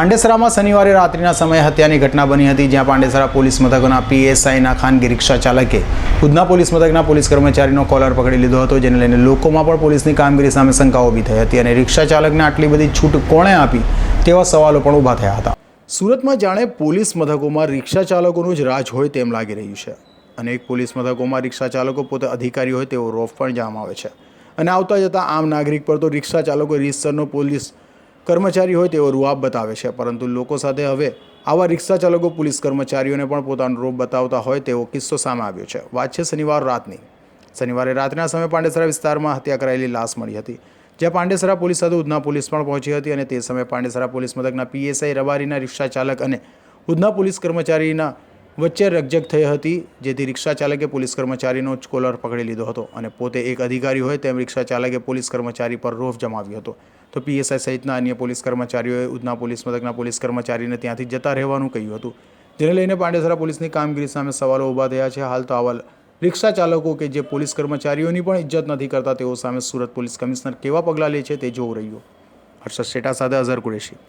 પાંડેસરામાં શનિવારે રાત્રિના સમયે હત્યાની ઘટના બની હતી, જ્યાં પાંડેસરા પોલીસ મથકના પીએસઆઈના ખાનગી રિક્ષા ચાલકે ખુદના પોલીસ મથકના પોલીસ કર્મચારીનો કોલર પકડી લીધો હતો, જેને લઈને લોકોમાં પણ પોલીસની કામગીરી સામે શંકા ઊભી થઈ હતી અને રિક્ષા ચાલકને આટલી બધી છૂટ કોણે આપી તેવા સવાલો પણ ઊભા થયા હતા. સુરતમાં જાણે પોલીસ મથકોમાં રિક્ષા ચાલકોનું જ રાજ હોય તેમ લાગી રહ્યું છે. અનેક પોલીસ મથકોમાં રિક્ષા ચાલકો પોતે અધિકારી હોય તેવો રોફ પણ જામ આવે છે. અને આવતા જતાં આમ નાગરિક પર તો રિક્ષા ચાલકો રીતસરનો પોલીસ કર્મચારી હોય તેવો રૂઆબ બતાવે છે, પરંતુ લોકો સાથે હવે આવા રિક્ષા ચાલકો પોલીસ કર્મચારીઓને પણ પોતાનો રૂપ બતાવતા હોય તેવો કિસ્સો સામે આવ્યો છે. વાત છે શનિવાર રાતની. શનિવારે રાતના સમયે પાંડેસરા વિસ્તારમાં હત્યા કરાયેલી લાશ મળી હતી, જ્યાં પાંડેસરા પોલીસ સાથે ઉધના પોલીસ પણ પહોંચી હતી અને તે સમયે પાંડેસરા પોલીસ મથકના પીએસઆઈ રબારીના રિક્ષા ચાલક અને ઉધના પોલીસ કર્મચારીના વચ્ચે રકઝક થઈ હતી, જેથી રિક્ષા ચાલકે પોલીસ કર્મચારીનો જ કોલર પકડી લીધો હતો અને પોતે એક અધિકારી હોય તેમ રિક્ષા ચાલકે પોલીસ કર્મચારી પર રોફ જમાવ્યો હતો. તો પીએસઆઈ સહિતના અન્ય પોલીસ કર્મચારીઓએ ઉધના પોલીસ મથકના પોલીસ કર્મચારીને ત્યાંથી જતા રહેવાનું કહ્યું હતું. જેને લઈને પાંડેસરા પોલીસની કામગીરી સામે સવાલો ઊભા થયા છે. હાલ તો આવા રિક્ષા ચાલકો કે જે પોલીસ કર્મચારીઓની પણ ઇજ્જત નથી કરતા, તેઓ સામે સુરત પોલીસ કમિશનર કેવા પગલાં લે છે તે જોવું રહ્યું. હર્ષદ શેઠા સાથે અઝર કુરેશી.